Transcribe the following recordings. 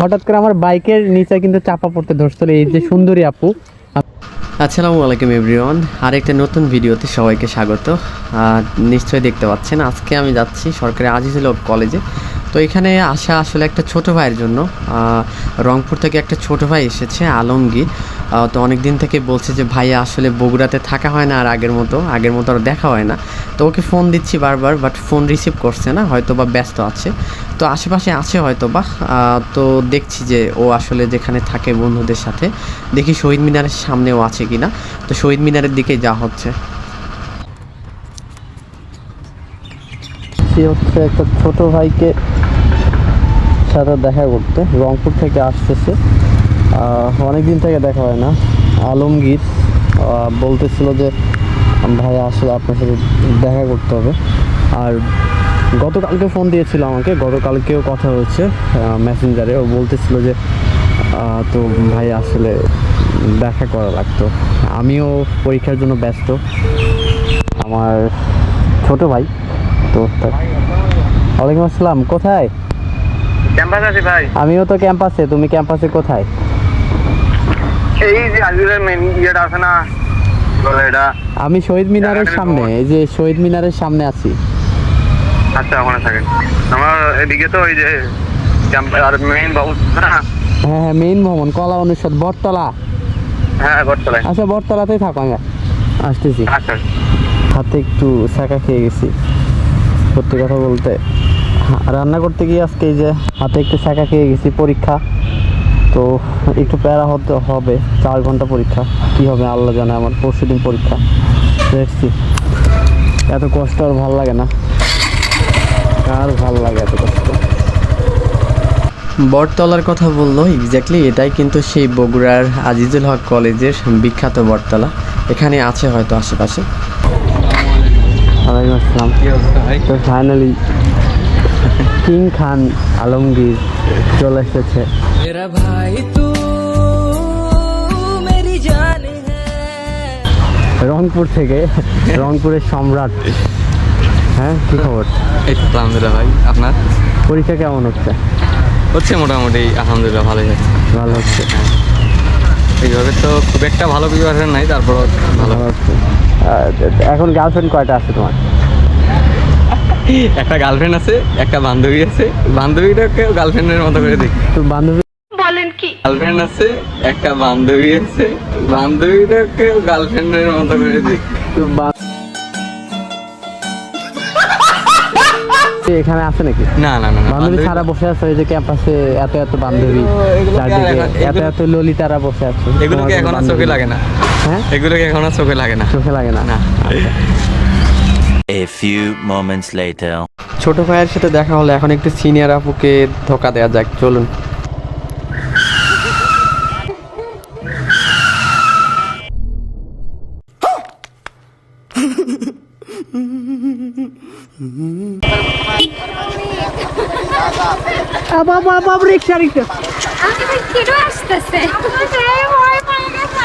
হঠাৎ করে আমার বাইকের নিচে কিন্তু চাপা পড়তে ধরছিল এই যে সুন্দরী আপু। আসসালামু আলাইকুম এভরিওয়ান, আরেকটা নতুন ভিডিওতে সবাইকে স্বাগত। নিশ্চয়ই দেখতে পাচ্ছেন, আজকে আমি যাচ্ছি সরকারি আজিজুল কলেজে। তো এখানে আসা আসলে একটা ছোট ভাইয়ের জন্য। রংপুর থেকে একটা ছোট ভাই এসেছে, আলমগীর। তো অনেক দিন থেকে বলছে যে ভাইয়া আসলে বগুড়াতে থাকা হয় না আর আগের মতো। আগের মতো আর দেখা হয় না। তো ওকে ফোন দিচ্ছি বারবার বাট ফোন রিসিভ করছে না হয়তো বা ব্যস্ত আছে। তো আশেপাশে আছে হয়তো বা তো দেখছি যে, ও আসলে যেখানে থাকে বন্ধুদের সাথে। দেখি শহীদ মিনারের সামনেও আছে কিনা। তো শহীদ মিনারের দিকে যা হচ্ছে। হচ্ছে একটা ছোট ভাইকে সাথে দেখা করতে। রংপুর থেকে আসতেছে। অনেক দিন থেকে দেখা হয় না। আলমগীর বলতেছিল যে, ভাই আসলে আপনার সাথে দেখা করতে হবে। আর গতকালকে ফোন দিয়েছিল আমাকে। গতকালকেও কথা হচ্ছে মেসেঞ্জারে ও বলতেছিল যে তো ভাই আসলে দেখা করা লাগতো। আমিও পরীক্ষার জন্য ব্যস্ত। আমার ছোট ভাই, তা- ওয়ালাইকুম আসসালাম, কোথায়? ক্যাম্পাস আছে ভাই। আমিও তো ক্যাম্পাসে তুমি ক্যাম্পাসে কোথায়? এই যে আজকের মেন ইয়েটা আছে না এটা। আমি শহীদ মিনারের সামনে এই যে শহীদ মিনারের সামনে আছি। আচ্ছা ওখানে থাকেন। আমার এদিকে তো ওই যে আর মেইন বাবু হ্যাঁ হ্যাঁ মেইন ভবন কলা অনুষদ বটতলা। হ্যাঁ গড়তলায় আচ্ছা বটতলাতেই থাকো আমি আসতেছি। আচ্ছা। হাতে একটু শাঁকা খেয়ে গেছি সত্যি কথা বলতে। রান্না করতে গিয়ে আজকে এই যে হাতে একটু শাঁকা খেয়ে গেছি পরীক্ষা। তো একটু প্যারা হতে হবে চার ঘণ্টা পরীক্ষা। কি হবে আল্লাহ জানে আমার পরশু দিন পরীক্ষা। দেখছি। এত কষ্ট আর ভালো লাগে না। কার ভালো লাগে এত কষ্ট? বটতলার কথা বলল এক্স্যাক্টলি এটাই কিন্তু সেই বগুড়ার আজিজুল হক কলেজের বিখ্যাত বটতলা। এখানে আছে হয়তো আশেপাশে। ওয়ালাইকুম আসসালাম। তো ফাইনালি কিং খান আলমগীর চলে এসেছে। রংপুর থেকে রংপুরের সম্রাট। হ্যাঁ কি খবর? এই তো আলহামদুলিল্লাহ ভাই আপনার? পরীক্ষা কেমন হচ্ছে? হচ্ছে মোটামুটি আলহামদুলিল্লাহ ভালোই হচ্ছে। ভালো হচ্ছে। এইভাবে তো খুব একটা ভালো প্রিপারেশন নাই তারপর ভালো। হচ্ছে। এখন গার্লফ্রেন্ড কয়টা আছে তোমার? একটা গার্লফ্রেন্ড আছে একটা বান্ধবী আছে। বান্ধবীটাকে গার্লফ্রেন্ডের মতো করে দেখি। তো বান্ধবী গার্লফ্রেন্ড আছে একটা বান্ধবী আছে। বান্ধবীটাকে গার্লফ্রেন্ডের মতো করে দেখি। তো এখানে আছে নাকি? না না না বান্ধবী ছাড়া বসে আছে এই যে ক্যাম্পাসে এত এত বান্ধবী কি চারদিকে এত এত ললিতারা বসে আছে। এগুলোকে এখন আর চোখে লাগে না? হ্যাঁ? এগুলোকে এখন আর চোখে লাগে না? চোখে লাগে না। না A few moments later. ছোট ভাইয়ের সাথে দেখা হলো এখন একটু সিনিয়র আপুকে ধোকা দেওয়া যাক চলুন।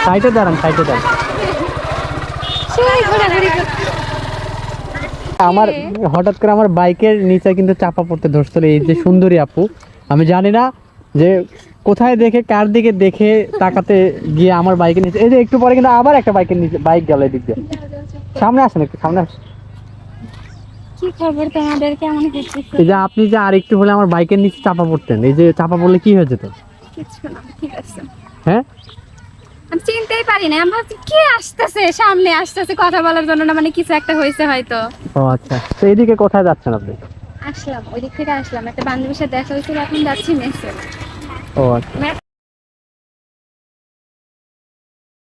সাইটে দাঁড়ান সাইটে দাঁড়ান ঘোরাঘুরি। আমার হঠাৎ করে আমার বাইকের নিচে কিন্তু চাপা পড়তে ধরছিল এই যে সুন্দরী আপু। আমি জানি না যে কোথায় দেখে কার দিকে দেখে তাকাতে গিয়ে আমার বাইকের নিচে এই যে একটু পরে কিন্তু আবার একটা বাইকের নিচে বাইক গেল এদিক দিয়ে। সামনে আসেন একটু সামনে আসেন। কি খবর তোমাদের? কেমন এই যে আপনি যে আর একটু হলে আমার বাইকের নিচে চাপা পড়তেন এই যে চাপা পড়লে কি হয়ে যেত? কিছু না ঠিক আছে। হ্যাঁ? আমি চিনতেই পারি না আমি ভাবছি কে আসতেছে? সামনে আসতেছে কথা বলার জন্য না মানে কিছু একটা হয়েছে হয়তো। ও আচ্ছা। তো এইদিকে কোথায় যাচ্ছেন আপনি? আসলাম ওই দিক থেকে আসলাম। একটা বান্ধবীর সাথে দেখা হয়েছিল এখন যাচ্ছি মেসে। ও আচ্ছা।